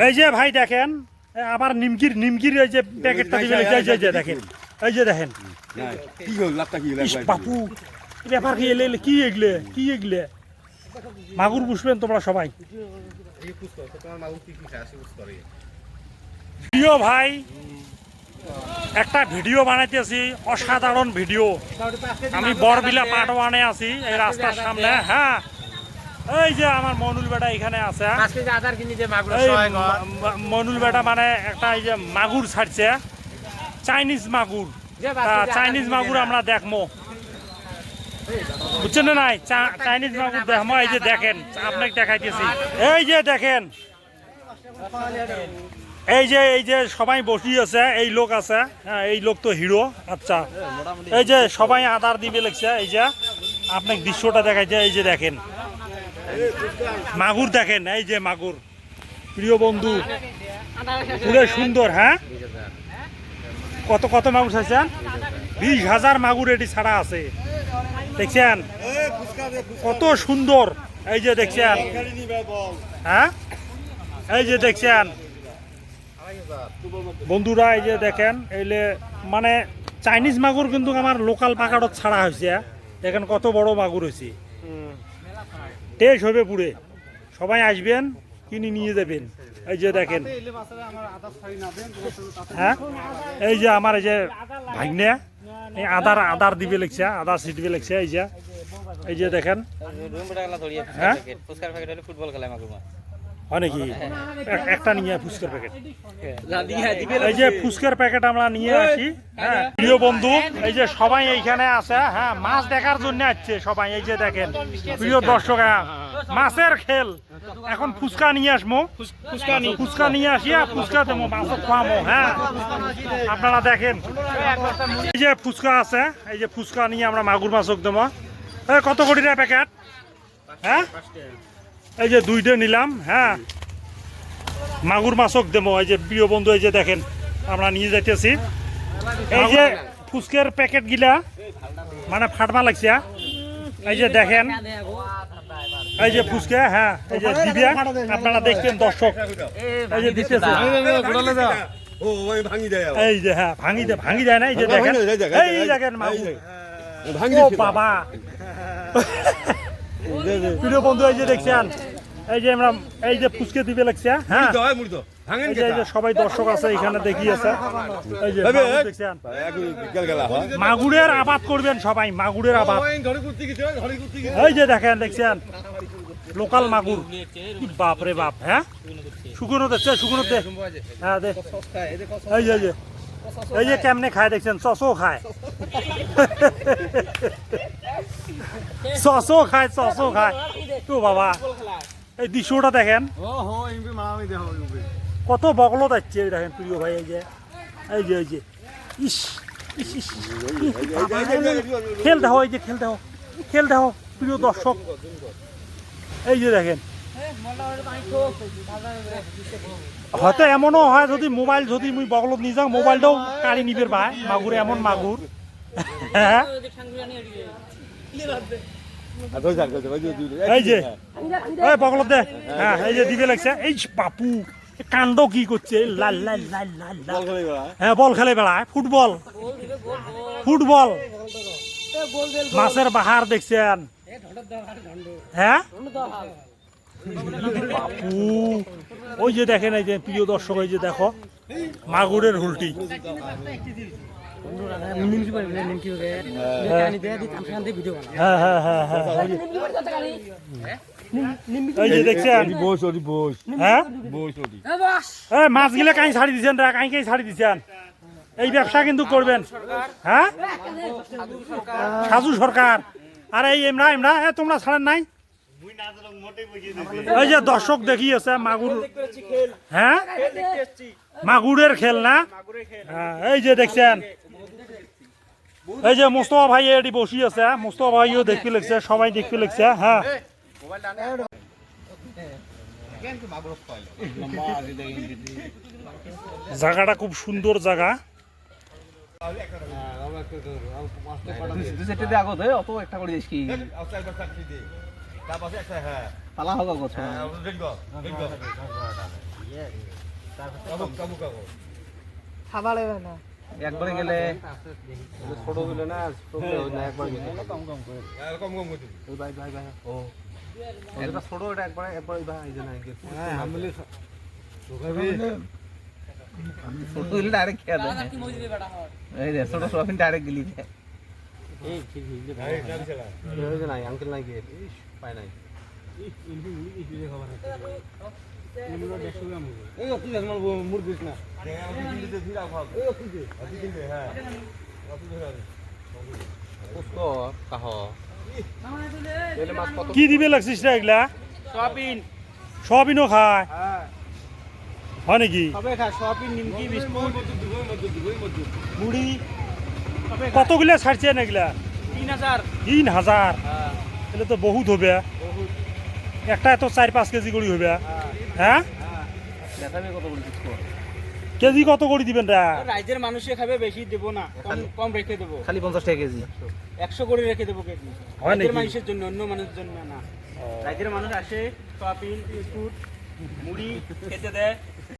এই যে ভাই দেখেন আবার নিমকির নিমকির এই যে প্যাকেটটা দিবে এই যে- দেখেন এই যে দেখেন। কি হল লাভটা কি হল বাপু ব্যাপার কি এলে কি এগলে কি এগলে? মাগুর বুঝবেন তোমরা সবাই। প্রিয় ভাই একটা ভিডিও বানাইতেছি অসাধারণ ভিডিও। আমি বরবিলা পাট ওয়ানে আছি এই রাস্তার সামনে হ্যাঁ। এই যে আমার মনুল বেটা এখানে আছে আজকে যে আধার কিনি যে মাগুর মনুল বেটা মানে একটা এই যে মাগুর ছাড়ছে চাইনিজ মাগুর। যে তা বাচ্চা যে চাইনিজ মাগুর আমরা দেখব বুঝছেন না নাই? চাইনিজ মাগুর দেখব এই যে দেখেন আপনাকে দেখাইতেছি। এই যে দেখেন। এই যে এই যে সবাই বসি আছে এই লোক আছে হ্যাঁ এই লোক তো হিরো আচ্ছা। এই যে সবাই আদার দিবে লাগছে এই যে আপনাকে দৃশ্যটা দেখাইছে এই যে দেখেন। মাগুর দেখেন, এই যে মাগুর। প্রিয় বন্ধু, পুরো সুন্দর হ্যাঁ? কত কত মাগুর চাইছেন বিশ হাজার মাগুর এটি ছাড়া আছে। দেখছেন? কত সুন্দর। এই যে দেখছেন? হ্যাঁ? এই যে দেখছেন? বন্ধুরা, এই যে দেখেন এইলে মানে চাইনিজ মাগুর কিন্তু আমার লোকাল পাকাড়ত ছাড়া হয়েছে দেখেন কত বড় মাগুর হয়েছে। টেস্ট হবে পুরে সবাই আসবেন কিনে নিয়ে যাবেন। এই যে দেখেন। হ্যাঁ? এই যে আমার এই যে ভাগ্নে এই আদার আদার দিবে লিখছে আদার দিবে লিখছে এই যে। এই যে দেখেন। হ্যাঁ? ফুটবল খেলায় হয় নাকি? একটা নিয়ে ফুচকার প্যাকেট এই যে ফুচকার প্যাকেট আমরা নিয়ে আসি। হ্যাঁ প্রিয় বন্ধু এই যে সবাই এইখানে আছে হ্যাঁ মাছ দেখার জন্য আসছে সবাই এই যে দেখেন প্রিয় দর্শক হ্যাঁ, মাছের খেল। এখন ফুচকা নিয়ে আসব। ফুচকা নিয়ে। ফুচকা নিয়ে আসি আর ফুচকা দেবো মাছ খাওয়াবো হ্যাঁ। আপনারা দেখেন এই যে ফুচকা আছে এই যে ফুচকা নিয়ে আমরা মাগুর মাছক দেবো। কত কোটি টাকা প্যাকেট হ্যাঁ? এই যে দুইটা নিলাম হ্যাঁ মাগুর মাছক দেবো এই যে প্রিয় বন্ধু এই যে দেখেন আমরা নিয়ে যাইতেছি এই যে ফুচকের প্যাকেট গিলা মানে ফাটমা লাগছে এই যে দেখেন এই যে ফুচকে হ্যাঁ এই যে দিবে আপনারা দেখছেন দর্শক এই যে দিতেছে ভাঙি দেয় এই যে হ্যাঁ ভাঙি দেয় ভাঙি দেয় না এই যে দেখেন এই দেখেন, মাগুর ও বাবা প্রিয় বন্ধু এই যে দেখছেন এই যে আমরা এই যে ফুচকে দিবে লাগছে হ্যাঁ? এই ভাঙেন এই যে এই যে সবাই দর্শক আছে এখানে দেখি আছে এই যে দেখছেন। হয়? মাগুরের আবাদ করবেন সবাই মাগুরের আবাদ। এই যে দেখেন দেখছেন লোকাল মাগুর। বাপ রে বাপ হ্যাঁ? শুকনো দেখছে শুকনো দে। হ্যাঁ দে। এই যে এই যে। এই যে কেমনে খায় দেখছেন? সসও খায়। সসও খায় সসও খায় তো বাবা, এই দৃশ্যটা দেখেন। কত বগলো যাচ্ছে দেখেন প্রিয় ভাই, এই যে এই যে এই যে। ইস খেল দেখো এই যে, খেল দেখো খেল দেখো প্রিয় দর্শক। এই যে দেখেন। হয়তো এমনও হয় যদি মোবাইল, যদি মুই বগলত নিয়ে যাও, মোবাইলটাও কাড়ি নিবের ভাই, মাগুর, এমন মাগুর। হ্যাঁ। এই যে এই বগলত দে। হ্যাঁ এই যে লাগছে। এই বাপু কাণ্ড কি করছে? লাল লাল লাল লাল লাল। হ্যাঁ বল খেলে বেড়ায়। ফুটবল। ফুটবল। মাছের বাহার দেখছেন। হ্যাঁ? বাপু ওই যে দেখেন এই যে প্রিয় দর্শক এই যে দেখো মাগুরের হুলটি হ্যাঁ হ্যাঁ হ্যাঁ হ্যাঁ এই যে- দেখছেন বস ওটি বস হ্যাঁ বস ওটি এই মাছ গিলে কাই ছাড়ি দিছেন রা কাই কাই ছাড়ি দিছেন এই ব্যবসা কিন্তু করবেন হ্যাঁ সাজু সরকার আর এই এমরা এমরা হ্যাঁ তোমরা ছাড়েন নাই এই যে দর্শক দেখি আছে মাগুর হ্যাঁ মাগুরের খেল না হ্যাঁ, এই যে দেখছেন এই যে মোস্তফা ভাই এটি বসি আছে মোস্তফা ভাইও দেখতে লাগছে সবাই দেখতে লাগছে হ্যাঁ? জায়গাটা খুব সুন্দর জায়গা। হোক গছ খাবারে না একবারে গেলে ছোট হইলে না ছোট হইলে না একবার গেলে কম কম করে ওই ভাই ভাই ভাই ও এটা ছোট এটা একবার একবার ভাই যে না হ্যাঁ আমলে ছোট হইলে ডাইরেক্ট খেয়া দেয় এই ছোট ডাইরেক্ট গিলি ভাই চলা এই যে নাই আঙ্কেল নাই গিয়ে পায় নাই এই হ্যাঁ কি দিবে লাগছিস রে এগুলা? সোয়াবিন। সবিনও খায়? হ্যাঁ। হয় নাকি? মুড়ি? কতগুলা ছাড়ছেন এগুলা? তিন হাজার। হ্যাঁ। তাহলে তো বহুত হবে। একটা তো চার পাঁচ কেজি করে হবে। হ্যাঁ? কেজি কত করে দিবেন রা? রাইজের মানুষে খাবে বেশি দেবো না। কম কম রেখে দেবো। খালি পঞ্চাশ টাকা কেজি। একশো করে রেখে দেবো কেজি। হয় রাজ্যের মানুষের জন্য অন্য মানুষের জন্য না। রাইজের মানুষ আসে সয়াবিন বিস্কুট মুড়ি খেতে দেয়।